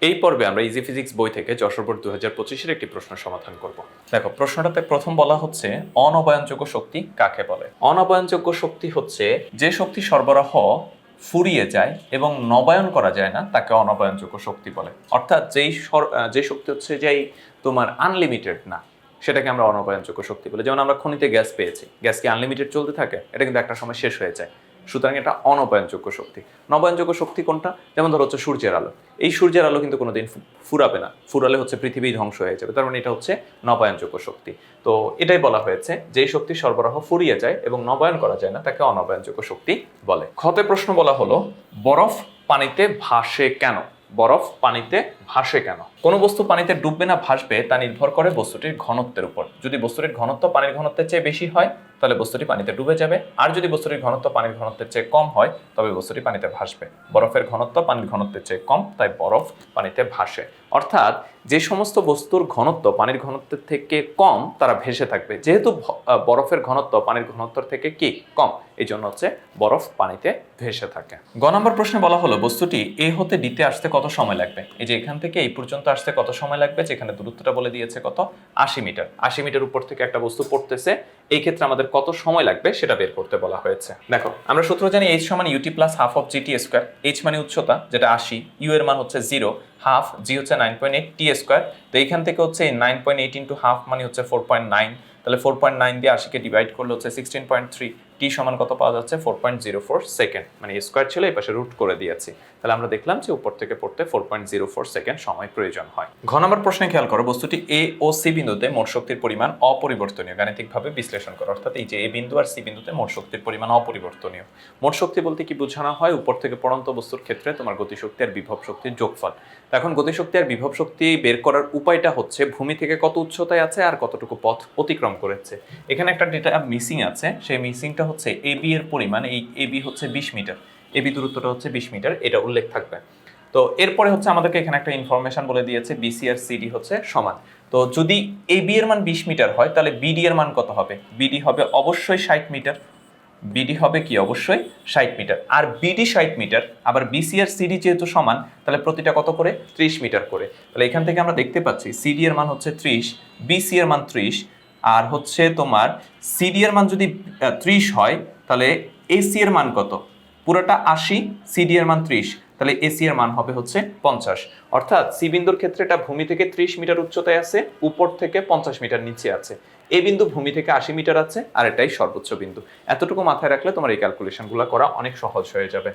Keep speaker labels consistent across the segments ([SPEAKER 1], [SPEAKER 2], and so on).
[SPEAKER 1] এই পর্বে আমরা ইজি ফিজিক্স বই থেকে যশোর দু হাজার পঁচিশের একটি প্রশ্ন সমাধান করব। দেখো, প্রশ্নটাতে প্রথম বলা হচ্ছে, অনবায়নযোগ্য শক্তি কাকে বলে? অনবায়নযোগ্য শক্তি হচ্ছে যে শক্তি সরবরাহ ফুরিয়ে যায় এবং নবায়ন করা যায় না, তাকে অনবায়নযোগ্য শক্তি বলে। অর্থাৎ যেই যে শক্তি হচ্ছে যেই তোমার আনলিমিটেড না, সেটাকে আমরা অনবায়নযোগ্য শক্তি বলি। যেমন আমরা খনিতে গ্যাস পেয়েছি, গ্যাস কি আনলিমিটেড চলতে থাকে? এটা কিন্তু একটা সময় শেষ হয়ে যায়। সুতরাং এটা অনবায়নযোগ্য শক্তি। নবায়নযোগ্য শক্তি কোনটা? যেমন ধরো হচ্ছে সূর্যের আলো। এই সূর্যের আলো কিন্তু কোনোদিন ফুরাবে না। ফুরালে হচ্ছে পৃথিবী ধ্বংস হয়ে যাবে। তার মানে এটা হচ্ছে নবায়নযোগ্য শক্তি। তো এটাই বলা হয়েছে, যেই শক্তি সরবরাহ ফুরিয়ে যায় এবং নবায়ন করা যায় না, তাকে অনবায়নযোগ্য শক্তি বলে। ক্ষতে প্রশ্ন বলা হলো, বরফ পানিতে ভাসে কেন? বরফ পানিতে ভাসে কেন? কোনো বস্তু পানিতে ডুববে না, ভাসবে, তা নির্ভর করে বস্তুটির ঘনত্বের উপর। যদি বস্তুটির ঘনত্ব পানির ঘনত্বের চেয়ে বেশি হয় তাহলে বস্তুটি পানিতে ডুবে যাবে। আর যদি বস্তুটির ঘনত্ব পানির ঘনত্বের চেয়ে কম হয়, তবে বস্তুটি পানিতে ভাসবে। বরফের ঘনত্ব পানির ঘনত্বের চেয়ে কম, তাই বরফ পানিতে ভাসে। অর্থাৎ যে সমস্ত বস্তুর ঘনত্ব পানির ঘনত্বের থেকে কম তারা ভেসে থাকবে। যেহেতু বরফের ঘনত্ব পানির ঘনত্বের থেকে কি? কম। এই জন্য হচ্ছে বরফ পানিতে ভেসে থাকে। গ নম্বর প্রশ্নে বলা হলো, বস্তুটি এ হতে ডিতে আসতে কত সময় লাগবে? এই যে এখান থেকে এই পর্যন্ত আসতে কত সময় লাগবে? যেখানে দূরত্বটা বলে দিয়েছে কত? আশি মিটার। আশি মিটার উপর থেকে একটা বস্তু পড়তেছে, এই ক্ষেত্রে আমাদের কত সময় লাগবে সেটা বের করতে বলা হয়েছে। দেখো, আমরা সূত্র জানি এইচ সমান U T plus half of G T square H মানে উচ্চতা, যেটা আশি। ইউ এর মান হচ্ছে জিরো হাফ জি হচ্ছে nine point eight T square তো এইখান থেকে হচ্ছে nine point eight into half মানে হচ্ছে ফোর পয়েন্ট নাইন তাহলে ফোর পয়েন্ট নাইন দিয়ে আশিকে ডিভাইড করলে হচ্ছে সিক্সটিন পয়েন্ট থ্রি টি সমান কত পাওয়া যাচ্ছে? Four point zero four second মানে স্কোয়ার ছিল, এই পাশে রুট করে দিয়েছি। তাহলে আমরা দেখলাম যে উপর থেকে পড়তে four point zero four second সময় প্রয়োজন হয়। ঘ নম্বর প্রশ্নে খেয়াল করো, বস্তুটি এ ও সি বিন্দুতে মোট শক্তির পরিমাণ অপরিবর্তনীয়, গাণিতিকভাবে বিশ্লেষণ করো। অর্থাৎ এই যে এ বিন্দু আর সি বিন্দুতে মোট শক্তির পরিমাণ অপরিবর্তনীয়। মোট শক্তি বলতে কি বোঝানো হয়? উপর থেকে পড়ন্ত বস্তুর ক্ষেত্রে তোমার গতিশক্তি আর বিভব শক্তির যোগফল। এখন গতিশক্তি আর বিভব শক্তি বের করার উপায়টা হচ্ছে, ভূমি থেকে কত উচ্চতায় আছে আর কতটুকু পথ অতিক্রম করেছে। এখানে একটা ডেটা মিসিং আছে, সেই মিসিংটা হচ্ছে এ বি এর পরিমাণ, এই এ বি হচ্ছে বিশ মিটার। এ বি দূরত্বটা হচ্ছে বিশ মিটার, এটা উল্লেখ থাকবে। তো এরপরে হচ্ছে আমাদেরকে এখানে একটা ইনফরমেশন বলে দিয়েছে বিসি আর সিডি হচ্ছে সমান। তো যদি এ বি এর মান বিশ মিটার হয়, তাহলে বিডি এর মান কত হবে? বিডি হবে অবশ্যই ষাট মিটার। বিডি হবে কি? অবশ্যই ষাট মিটার। আর বিডি ষাট মিটার, আবার বিসি আর সিডি যেহেতু সমান, তাহলে প্রতিটা কত করে? ত্রিশ মিটার করে। তাহলে এখান থেকে আমরা দেখতে পাচ্ছি সিডি এর মান হচ্ছে ত্রিশ বিসি এর মান ত্রিশ আর হচ্ছে তোমার সিডি এর মান যদি ত্রিশ হয়, তাহলে এসি এর মান কত? পুরোটা আশি সিডি এর মান ত্রিশ, তাহলে এসি এর মান হবে হচ্ছে পঞ্চাশ। অর্থাৎ সি বিন্দুর ক্ষেত্রে এটা ভূমি থেকে ত্রিশ মিটার উচ্চতায় আছে, উপর থেকে পঞ্চাশ মিটার নিচে আছে। এই বিন্দু ভূমি থেকে আশি মিটার আছে, আর এটাই সর্বোচ্চ বিন্দু। এতটুকু মাথায় রাখলে তোমার এই ক্যালকুলেশনগুলো করা অনেক সহজ হয়ে যাবে।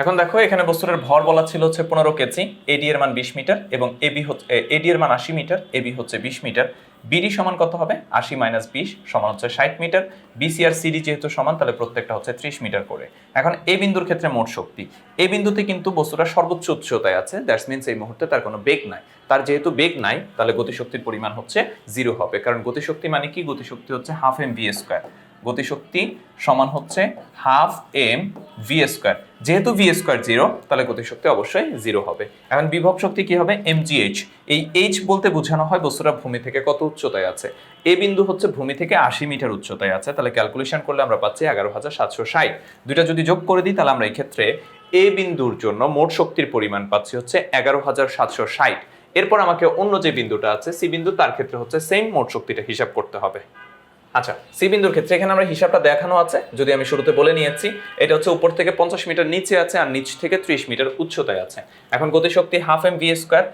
[SPEAKER 1] এখন দেখো, এখানে বস্তুটার ভর বলা ছিল হচ্ছে পনেরো কেজি এডি এর মান বিশ মিটার এবং এবি হচ্ছে এডি এর মান আশি মিটার এবি হচ্ছে বিশ মিটার। বিডি সমান কত হবে? আশি মাইনাস বিশ সমান হচ্ছে ষাট মিটার। বিসি আর সিডি যেহেতু সমান, তাহলে প্রত্যেকটা হচ্ছে ত্রিশ মিটার করে। এখন এ বিন্দুর ক্ষেত্রে মোট শক্তি। এ বিন্দুতে কিন্তু বস্তুটা সর্বোচ্চ উচ্চতায় আছে দ্যাটস মিনস এই মুহূর্তে তার কোনো বেগ নাই। তার যেহেতু বেগ নাই, তাহলে গতিশক্তির পরিমাণ হচ্ছে জিরো হবে। কারণ গতিশক্তি মানে কি? গতিশক্তি হচ্ছে হাফ এম ভি স্কোয়ার গতিশক্তি সমান হচ্ছে হাফ এম ভি স্কোয়ার। যেহেতু ভি স্কোয়ার জিরো, তাহলে গতিশক্তি অবশ্যই জিরো হবে। এখন বিভব শক্তি কি হবে? এম এইচ এই এইচ বলতে বোঝানো হয় বস্তুটা ভূমি থেকে কত উচ্চতায় আছে। এ বিন্দু হচ্ছে ভূমি থেকে আশি মিটার উচ্চতায় আছে। তাহলে ক্যালকুলেশন করলে আমরা পাচ্ছি এগারো হাজার সাতশো ষাট। দুইটা যদি যোগ করে দিই, তাহলে আমরা এই ক্ষেত্রে এ বিন্দুর জন্য মোট শক্তির পরিমাণ পাচ্ছি হচ্ছে এগারো হাজার সাতশো ষাট। এরপর আমাকে অন্য যে বিন্দুটা আছে, সি বিন্দু, তার ক্ষেত্রে হচ্ছে সেম মোট শক্তিটা হিসাব করতে হবে। আচ্ছা সি বিন্দুর ক্ষেত্রে এখানে আমরা হিসাবটা দেখানো আছে, যদি আমি শুরুতে বলে নিয়েছি, এটা হচ্ছে উপর থেকে পঞ্চাশ মিটার নিচে আছে আর নিচ থেকে ত্রিশ মিটার উচ্চতায় আছে। এখন গতিশক্তি half M V square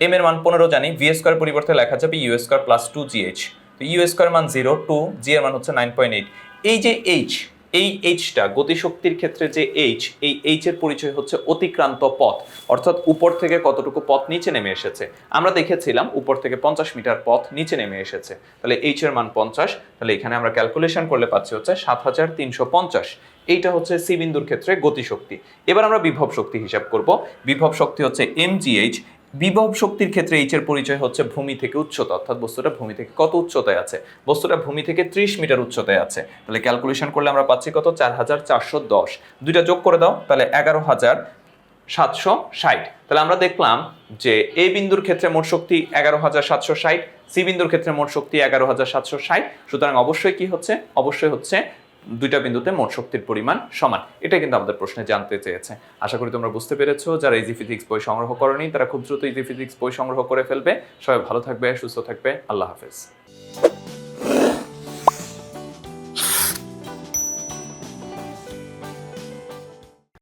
[SPEAKER 1] M এর মান পনেরো জানি ভি স্কোয়ার পরিবর্তে লেখা যাবে U square plus two G H তো ইউ স্কোয়ার মান জিরো টু জি এর মান হচ্ছে নাইন পয়েন্ট এইট এই যে এইচ এই এইচটা গতিশক্তির ক্ষেত্রে যে এইচ এই এইচ এর পরিচয় হচ্ছে অতিক্রান্ত পথ। অর্থাৎ উপর থেকে কতটুকু পথ নিচে নেমে এসেছে? আমরা দেখেছিলাম উপর থেকে পঞ্চাশ মিটার পথ নিচে নেমে এসেছে। তাহলে এইচ এর মান পঞ্চাশ, তাহলে এখানে আমরা ক্যালকুলেশন করলে পাচ্ছি হচ্ছে সাত হাজার তিনশো পঞ্চাশ। এইটা হচ্ছে সি বিন্দুর ক্ষেত্রে গতিশক্তি। এবার আমরা বিভব শক্তি হিসাব করব। বিভব শক্তি হচ্ছে এম বিভব শক্তির ক্ষেত্রে এইচ এর পরিচয় হচ্ছে ভূমি থেকে উচ্চতা, অর্থাৎ বস্তুটা ভূমি থেকে কত উচ্চতায় আছে? বস্তুটা ভূমি থেকে ত্রিশ মিটার উচ্চতায় আছে। তাহলে ক্যালকুলেশন করলে আমরা পাচ্ছি কত? চার হাজার চারশো দশ। দুইটা যোগ করে দাও, তাহলে এগারো হাজার সাতশো ষাট। তাহলে আমরা দেখলাম যে এই বিন্দুর ক্ষেত্রে মোট শক্তি এগারো হাজার সাতশো ষাট সি বিন্দুর ক্ষেত্রে মোট শক্তি এগারো হাজার সাতশো ষাট। সুতরাং অবশ্যই কি হচ্ছে? অবশ্যই হচ্ছে দুইটা বিন্দুতে মোট শক্তির পরিমাণ সমান। এটা কিন্তু আমাদের প্রশ্নে জানতে চেয়েছে। আশা করি তোমরা বুঝতে পেরেছ, যারা ইজি ফিজিক্স বই সংগ্রহ করেনি, তারা খুব দ্রুত ইজি ফিজিক্স বই সংগ্রহ করে ফেলবে। সবাই ভালো থাকবে, সুস্থ থাকবে। আল্লাহ হাফেজ।